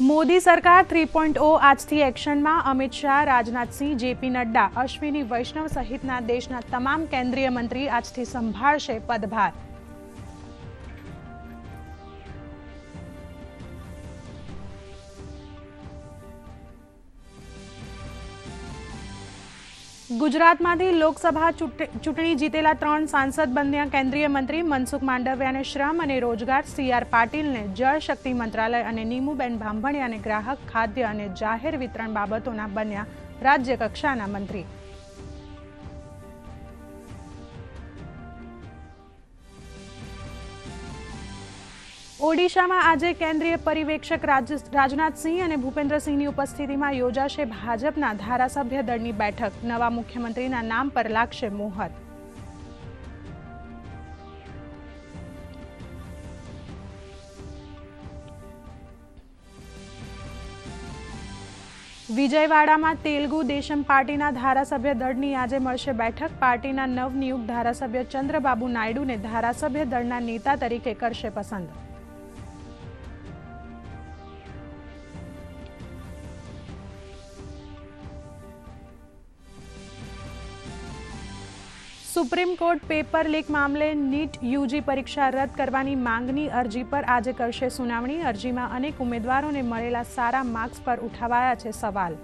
મોદી સરકાર three point ઓ આજથી એક્શનમાં. અમિત શાહ રાજનાથસિંહ જેપી નડ્ડા, અશ્વિની વૈષ્ણવ સહિતના દેશના તમામ કેન્દ્રીય મંત્રી આજથી સંભાળશે પદભાર. ગુજરાતમાંથી લોકસભા ચૂંટ- ચૂંટણી જીતેલા ત્રણ સાંસદ બન્યા કેન્દ્રીય મંત્રી મનસુખ માંડવિયાને શ્રમ અને રોજગાર સી આર પાટીલને જળ શક્તિ મંત્રાલય અને નીમુબેન ભાંભણિયાને ગ્રાહક ખાદ્ય અને જાહેર વિતરણ બાબતોના બન્યા રાજ્ય કક્ષાના મંત્રી. ઓડિશામાં આજે કેન્દ્રીય પરિવેક્ષક રાજ- રાજનાથસિંહ અને ભૂપેન્દ્રસિંહની ઉપસ્થિતિમાં યોજાશે ભાજપના ધારાસભ્ય દળની બેઠક. નવા મુખ્યમંત્રીના નામ પર લાગશે મોહર વિજયવાડામાં તેલુગુ દેશમ પાર્ટીના ધારાસભ્ય દળની આજે મળશે બેઠક. પાર્ટીના નવનિયુક્ત ધારાસભ્ય ચંદ્રબાબુ નાયડુને ધારાસભ્ય દળના નેતા તરીકે કરશે પસંદ. સુપ્રીમ કોર્ટ પેપર લીક મામલે નીટ યુજી પરીક્ષા રદ કરવાની માંગની અરજી પર આજે કરશે સુનાવણી. અરજીમાં અનેક ઉમેદવારોને મળેલા સારા માર્ક્સ પર ઉઠાવાયા છે સવાલ.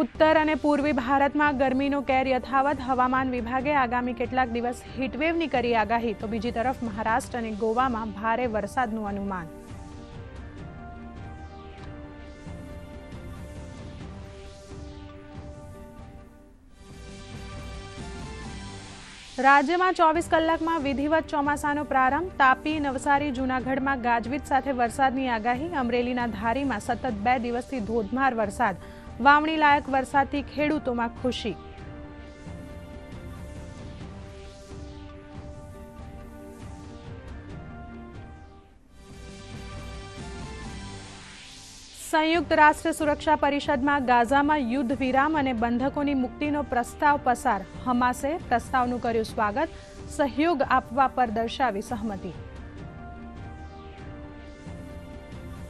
ઉત્તર અને પૂર્વી ભારતમાં ગરમીનો કેર યથાવત. હવામાન વિભાગે આગામી કેટલાક દિવસ હીટવેવની કરી આગાહી. તો બીજી તરફ મહારાષ્ટ્ર અને ગોવામાં ભારે વરસાદનું અનુમાન. રાજ્યમાં ચોવીસ કલાકમાં વિધિવત ચોમાસાનો પ્રારંભ. તાપી, નવસારી, જૂનાગઢમાં ગાજવીજ સાથે વરસાદની આગાહી. અમરેલીના ધારીમાં સતત બે દિવસથી ધોધમાર વરસાદ. વાવણી લાયક વરસાદથી ખેડૂતોમાં ખુશી. સંયુક્ત રાષ્ટ્ર સુરક્ષા પરિષદમાં ગાઝામાં યુદ્ધ વિરામ અને બંધકોની મુક્તિનો પ્રસ્તાવ પસાર. હમાસે પ્રસ્તાવનું કર્યું સ્વાગત. સહયોગ આપવા પર દર્શાવી સહમતિ.